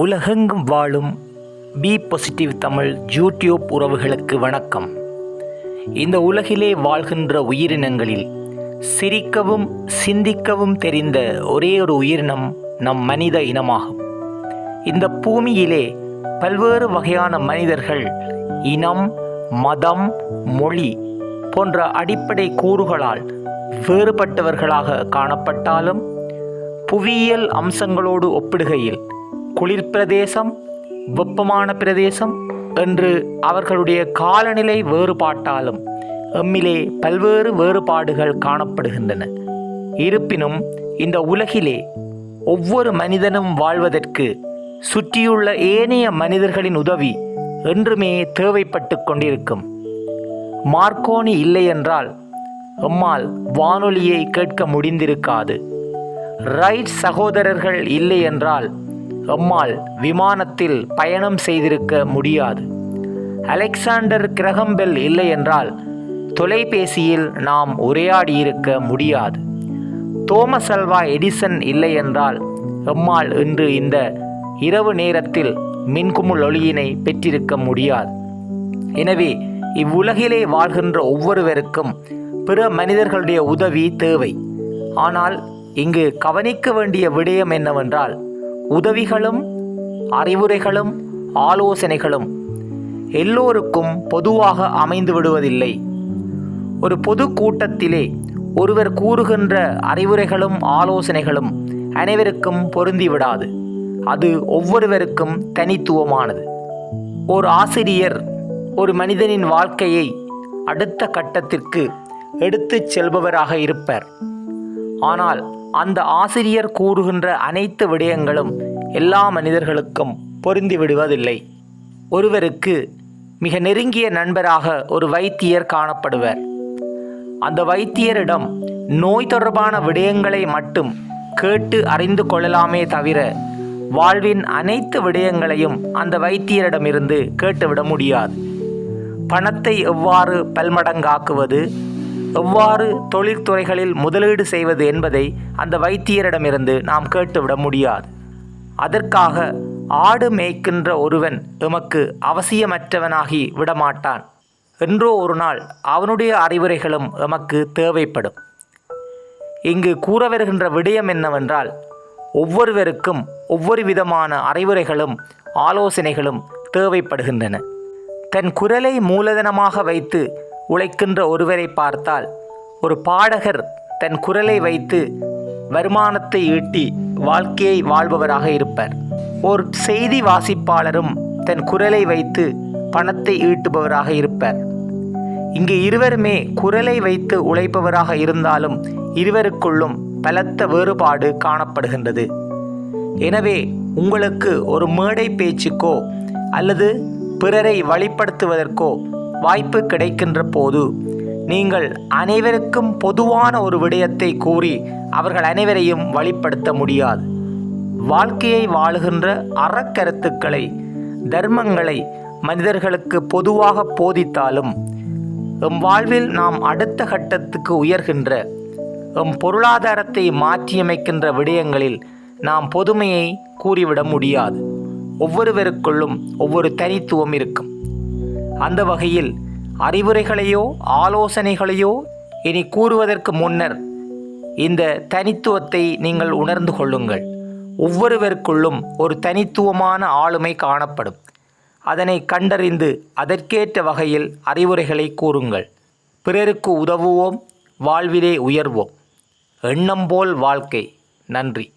உலகெங்கும் வாழும் B positive Tamil YouTube உறவுகளுக்கு வணக்கம். இந்த உலகிலே வாழ்கின்ற உயிரினங்களில் சிரிக்கவும் சிந்திக்கவும் தெரிந்த ஒரே ஒரு உயிரினம் நம் மனித இனமாகும். இந்த பூமியிலே பல்வேறு வகையான மனிதர்கள் இனம் மதம் மொழி போன்ற அடிப்படை கூறுகளால் வேறுபட்டவர்களாக காணப்பட்டாலும் புவியியல் அம்சங்களோடு ஒப்பிடுகையில் குளிர் பிரதேசம் வெப்பமான பிரதேசம் என்று அவர்களுடைய காலநிலை வேறுபாட்டாலும் எம்மிலே பல்வேறு வேறுபாடுகள் காணப்படுகின்றன. இருப்பினும் இந்த உலகிலே ஒவ்வொரு மனிதனும் வாழ்வதற்கு சுற்றியுள்ள ஏனைய மனிதர்களின் உதவி என்றுமே தேவைப்பட்டு கொண்டிருக்கும். மார்க்கோனி இல்லை என்றால் எம்மால் வானொலியை கேட்க முடிந்திருக்காது. ரைட் சகோதரர்கள் இல்லை என்றால் எம்மால் விமானத்தில் பயணம் செய்திருக்க முடியாது. அலெக்சாண்டர் கிரகம்பெல் இல்லை என்றால் தொலைபேசியில் நாம் உரையாடியிருக்க முடியாது. தோமஸ் அல்வா எடிசன் இல்லை என்றால் எம்மால் இன்று இந்த இரவு நேரத்தில் மின்குமுள் ஒளியினை பெற்றிருக்க முடியாது. எனவே இவ்வுலகிலே வாழ்கின்ற ஒவ்வொருவருக்கும் பிற மனிதர்களுடைய உதவி தேவை. ஆனால் இங்கு கவனிக்க வேண்டிய விடயம் என்னவென்றால் உதவிகளும் அறிவுரைகளும் ஆலோசனைகளும் எல்லோருக்கும் பொதுவாக அமைந்து விடுவதில்லை. ஒரு பொது கூட்டத்திலே ஒருவர் கூறுகின்ற அறிவுரைகளும் ஆலோசனைகளும் அனைவருக்கும் பொருந்திவிடாது அது ஒவ்வொருவருக்கும் தனித்துவமானது. ஒரு ஆசிரியர் ஒரு மனிதனின் வாழ்க்கையை அடுத்த கட்டத்திற்கு எடுத்துச் செல்பவராக இருப்பர். ஆனால் அந்த ஆசிரியர் கூறுகின்ற அனைத்து விடயங்களும் எல்லா மனிதர்களுக்கும் பொருந்தி விடுவதில்லை. ஒருவருக்கு மிக நெருங்கிய நண்பராக ஒரு வைத்தியர் காணப்படுவர். அந்த வைத்தியரிடம் நோய் தொடர்பான விடயங்களை மட்டும் கேட்டு அறிந்து கொள்ளலாமே தவிர வாழ்வின் அனைத்து விடயங்களையும் அந்த வைத்தியரிடமிருந்து கேட்டுவிட முடியாது. பணத்தை எவ்வாறு பல்மடங்காக்குவது? எவ்வாறு தொழில்துறைகளில் முதலீடு செய்வது என்பதை அந்த வைத்தியரிடமிருந்து நாம் கேட்டுவிட முடியாது. அதற்காக ஆடு மேய்க்கின்ற ஒருவன் எமக்கு அவசியமற்றவனாகி விடமாட்டான். என்றோ ஒரு நாள் அவனுடைய அறிவுரைகளும் எமக்கு தேவைப்படும். இங்கு கூற வருகின்ற விடயம் என்னவென்றால் ஒவ்வொருவருக்கும் ஒவ்வொரு விதமான அறிவுரைகளும் ஆலோசனைகளும் தேவைப்படுகின்றன. தன் குரலை மூலதனமாக வைத்து உழைக்கின்ற ஒருவரை பார்த்தால் ஒரு பாடகர் தன் குரலை வைத்து வருமானத்தை ஈட்டி வாழ்க்கையை வாழ்பவராக இருப்பர். ஒரு செய்தி வாசிப்பாளரும் தன் குரலை வைத்து பணத்தை ஈட்டுபவராக இருப்பர். இங்கு இருவருமே குரலை வைத்து உழைப்பவராக இருந்தாலும் இருவருக்குள்ளும் பலத்த வேறுபாடு காணப்படுகின்றது. எனவே உங்களுக்கு ஒரு மேடை பேச்சுக்கோ அல்லது பிறரை வழிப்படுத்துவதற்கோ வாய்ப்பு கிடைக்கின்ற போது நீங்கள் அனைவருக்கும் பொதுவான ஒரு விடயத்தை கூறி அவர்கள் அனைவரையும் வழிப்படுத்த முடியாது. வாழ்க்கையை வாழுகின்ற அறக்கருத்துக்களை தர்மங்களை மனிதர்களுக்கு பொதுவாக போதித்தாலும் எம் வாழ்வில் நாம் அடுத்த கட்டத்துக்கு உயர்கின்ற எம் பொருளாதாரத்தை மாற்றியமைக்கின்ற விடயங்களில் நாம் பொதுமையை கூறிவிட முடியாது. ஒவ்வொருவருக்குள்ளும் ஒவ்வொரு தனித்துவம் இருக்கும். அந்த வகையில் அறிவுரைகளையோ ஆலோசனைகளையோ இனி கூறுவதற்கு முன்னர் இந்த தனித்துவத்தை நீங்கள் உணர்ந்து கொள்ளுங்கள். ஒவ்வொருவருக்குள்ளும் ஒரு தனித்துவமான ஆளுமை காணப்படும். அதனை கண்டறிந்து அதற்கேற்ற வகையில் அறிவுரைகளை கூறுங்கள். பிறருக்கு உதவுவோம் வாழ்விலே உயர்வோம். எண்ணம் போல் வாழ்க்கை. நன்றி.